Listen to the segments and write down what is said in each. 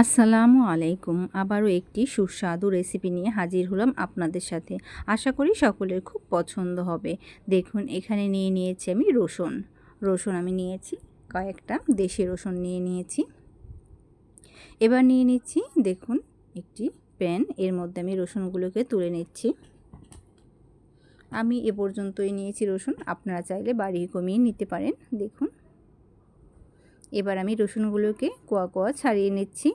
আসসালামু আলাইকুম। আবারও একটি সুস্বাদু রেসিপি নিয়ে হাজির হলাম আপনাদের সাথে। আশা করি সকলের খুব পছন্দ হবে। দেখুন, এখানে নিয়ে নিয়েছি আমি রসুন। রসুন আমি নিয়েছি, কয়েকটা দেশি রসুন নিয়ে নিয়েছি। এবার নিয়ে নিচ্ছি, দেখুন, একটি প্যান। এর মধ্যে আমি রসুনগুলোকে তুলে নিচ্ছি। আমি এ পর্যন্তই নিয়েছি রসুন। আপনারা চাইলে বাড়ি কমিয়ে নিতে পারেন। দেখুন। এবার আমি রসুনগুলোকে কোয়া কোয়া ছাড়িয়ে নিচ্ছি।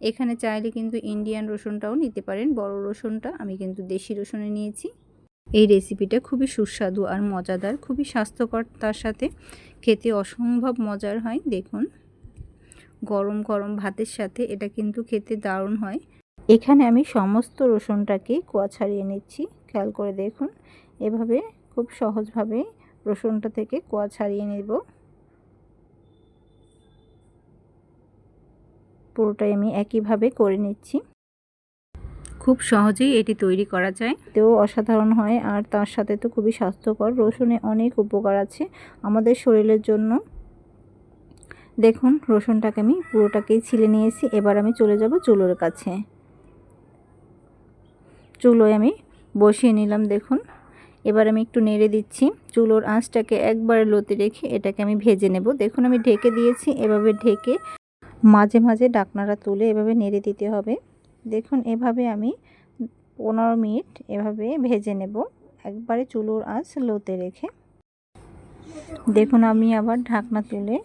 এখানে চাইলে কিন্তু ইন্ডিয়ান রসুনটাও নিতে পারেন। বড় রসুনটা আমি কিন্তু দেশি রসুনে নিয়েছি। এই রেসিপিটা খুবই সুস্বাদু আর মজাদার, খুবই স্বাস্থ্যকর তার সাথে। খেতে অসম্ভব মজার হয়, দেখুন। গরম গরম ভাতের সাথে এটা কিন্তু খেতে দারুণ হয়। এখানে আমি সমস্ত রসুনটাকে কোয়া ছাড়িয়ে নিচ্ছি, খেয়াল করে দেখুন। এভাবে খুব সহজভাবে রসুনটা থেকে কোয়া ছাড়িয়ে নেব। পুরোটাই আমি একইভাবে করে নিচ্ছি। খুব সহজেই এটি তৈরি করা যায়। তেও অসাধারণ হয় আর তার সাথে তো খুবই স্বাস্থ্যকর। রসুনে অনেক উপকার আছে আমাদের শরীরের জন্য। দেখুন রসুনটাকে আমি পুরোটাকেই ছিলে নিয়েছি। এবার আমি চলে যাব চুলোর কাছে। চুলোয় আমি বসিয়ে নিলাম দেখুন। এবার আমি একটু নেড়ে দিচ্ছি। চুলোর আঁচটাকে একবার লতে রেখে এটাকে আমি ভেজে নেব। দেখুন আমি ঢেকে দিয়েছি। এভাবে ঢেকে মাঝে মাঝে ডাকনাটা তুলে এভাবে নেড়ে দিতে হবে। দেখুন, এভাবে আমি পনেরো মিনিট এভাবে ভেজে নেব। একবারে চুলোর আঁচ লোতে রেখে। দেখুন, আমি আবার ঢাকনা তুলে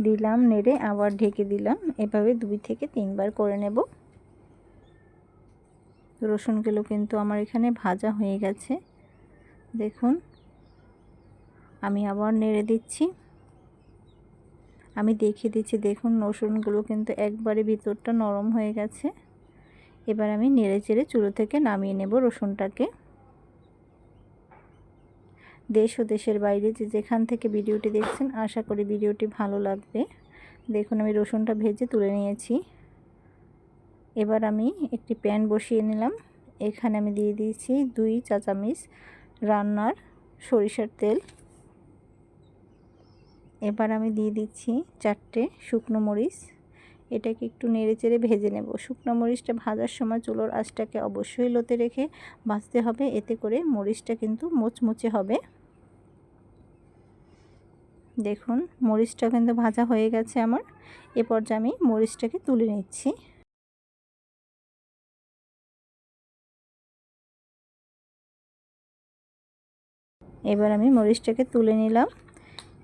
দিলাম, নেড়ে আবার ঢেকে দিলাম। এভাবে দুই থেকে তিনবার করে নেব। রসুনগুলো কিন্তু আমার এখানে ভাজা হয়ে গেছে। দেখুন, আমি আবার নেড়ে দিচ্ছি। আমি দেখিয়ে দিচ্ছি, দেখুন রসুনগুলো কিন্তু একবারে ভিতরটা নরম হয়ে গেছে। এবার আমি নেড়ে চেড়ে চুলো থেকে নামিয়ে নেব রসুনটাকে। দেশ ও দেশের বাইরে যে যেখান থেকে ভিডিওটি দেখছেন, আশা করি ভিডিওটি ভালো লাগবে। দেখুন আমি রসুনটা ভেজে তুলে নিয়েছি। এবার আমি একটি প্যান বসিয়ে নিলাম। এখানে আমি দিয়ে দিয়েছি দুই চা চামিচ রান্নার সরিষার তেল। এবার আমি দিয়ে দিচ্ছি চারটে শুকনো মরিচ। এটাকে একটু নেড়ে চেড়ে ভেজে নেব। শুকনো মরিচটা ভাজার সময় চুলোর আঁচটাকে অবশ্যই লোতে রেখে ভাজতে হবে। এতে করে মরিচটা কিন্তু মোচমুচে হবে। দেখুন মরিচটা কিন্তু ভাজা হয়ে গেছে আমার। এ পর্যায়ে আমি মরিচটাকে তুলে নিচ্ছি। এবার আমি মরিচটাকে তুলে নিলাম।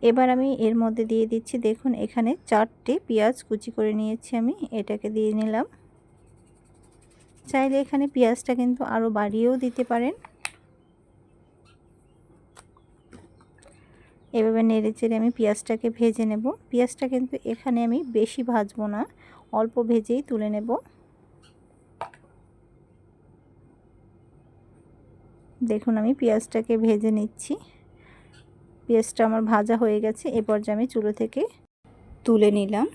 এবার আমি এর মধ্যে দিয়ে দিচ্ছি, দেখুন এখানে চারটে পেঁয়াজ কুচি করে নিয়েছি আমি, এটাকে দিয়ে নিলাম। চাইলে এখানে পেঁয়াজটা কিন্তু আরও বাড়িয়েও দিতে পারেন। এভাবে নেড়ে চেড়ে আমি পেঁয়াজটাকে ভেজে নেব। পেঁয়াজটা কিন্তু এখানে আমি বেশি ভাজবো না, অল্প ভেজেই তুলে নেব। দেখুন আমি পেঁয়াজটাকে ভেজে নিচ্ছি। পেঁয়াজটা আমার ভাজা হয়ে গেছে, এ পর্যায়ে আমি চুলো থেকে তুলে নিলাম।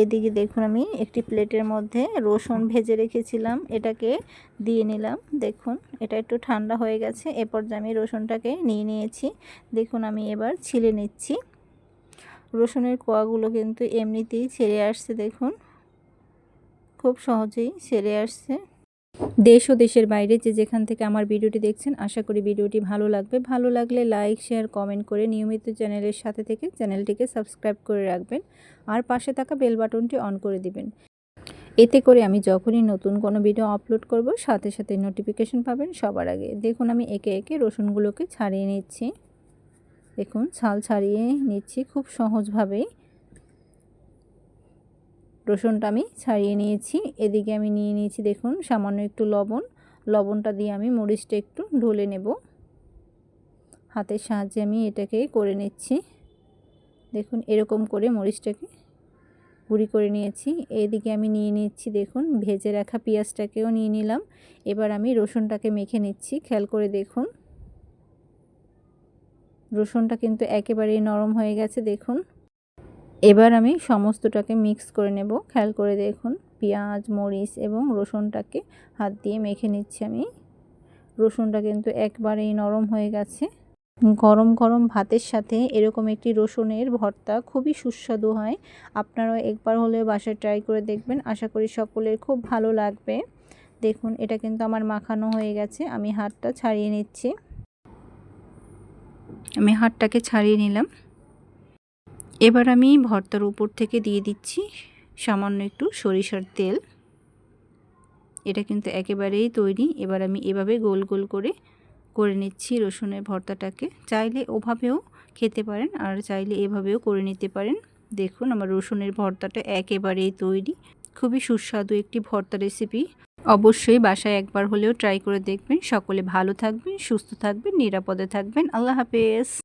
এদিকে দেখুন আমি একটি প্লেটের মধ্যে রসুন ভেজে রেখেছিলাম, এটাকে দিয়ে নিলাম। দেখুন, এটা একটু ঠান্ডা হয়ে গেছে, এ পর্যায়ে আমি রসুনটাকে নিয়ে নিয়েছি। দেখুন, আমি এবার ছিলে নিচ্ছি। রসুনের কোয়াগুলো কিন্তু এমনিতেই ছেড়ে আসছে, দেখুন। খুব সহজেই ছেড়ে আসছে। দেশ ও দেশের বাইরে যে যেখান থেকে আমার ভিডিওটি দেখছেন, আশা করি ভিডিওটি ভালো লাগবে। ভালো লাগলে লাইক, শেয়ার, কমেন্ট করে নিয়মিত চ্যানেলের সাথে থেকে চ্যানেলটিকে সাবস্ক্রাইব করে রাখবেন আর পাশে থাকা বেল বাটনটি অন করে দিবেন। এতে করে আমি যখনই নতুন কোনো ভিডিও আপলোড করব, সাথে সাথে নোটিফিকেশন পাবেন সবার আগে। দেখুন, আমি একে একে রসুনগুলোকে ছাড়িয়ে নিচ্ছি। দেখুন, ছাল ছাড়িয়ে নিচ্ছি খুব সহজভাবেই। রসুনটা আমি ছাড়িয়ে নিয়েছি। এদিকে আমি নিয়ে নিয়েছি দেখুন, সামান্য একটু লবণ। লবণটা দিয়ে আমি মরিচটা একটু ঢলে নেব। হাতের সাহায্যে আমি এটাকে করে নিচ্ছি। দেখুন, এরকম করে মরিচটাকে গুঁড়ি করে নিয়েছি। এদিকে আমি নিয়ে নিচ্ছি দেখুন, ভেজে রাখা পেঁয়াজটাকেও নিয়ে নিলাম। এবার আমি রসুনটাকে মেখে নিচ্ছি। খেয়াল করে দেখুন। রসুনটা কিন্তু একেবারেই নরম হয়ে গেছে দেখুন। এবার আমি সমস্তটাকে মিক্স করে নেব। খেয়াল করে দেখুন, পেঁয়াজ, মরিচ এবং রসুনটাকে হাত দিয়ে মেখে নিচ্ছি আমি। রসুনটা কিন্তু একবারেই নরম হয়ে গেছে। গরম গরম ভাতের সাথে এরকম একটি রসুনের ভর্তা খুবই সুস্বাদু হয়। আপনারাও একবার হলেও বাসায় ট্রাই করে দেখবেন। আশা করি সকলের খুব ভালো লাগবে। দেখুন, এটা কিন্তু আমার মাখানো হয়ে গেছে। আমি হাতটা ছাড়িয়ে নিচ্ছি। আমি হাতটাকে ছাড়িয়ে নিলাম। এবার আমি ভর্তার উপর থেকে দিয়ে দিচ্ছি সামান্য একটু সরিষার তেল। এটা কিন্তু একেবারেই তৈরি। এবার আমি এভাবে গোল গোল করে করে নিচ্ছি রসুনের ভর্তাটাকে। চাইলে ওভাবেও খেতে পারেন আর চাইলে এভাবেও করে নিতে পারেন। দেখুন আমার রসুনের ভর্তাটা একেবারেই তৈরি। খুবই সুস্বাদু একটি ভর্তা রেসিপি। অবশ্যই বাসায় একবার হলেও ট্রাই করে দেখবেন। সকলে ভালো থাকবেন, সুস্থ থাকবেন, নিরাপদে থাকবেন। আল্লাহ হাফেজ।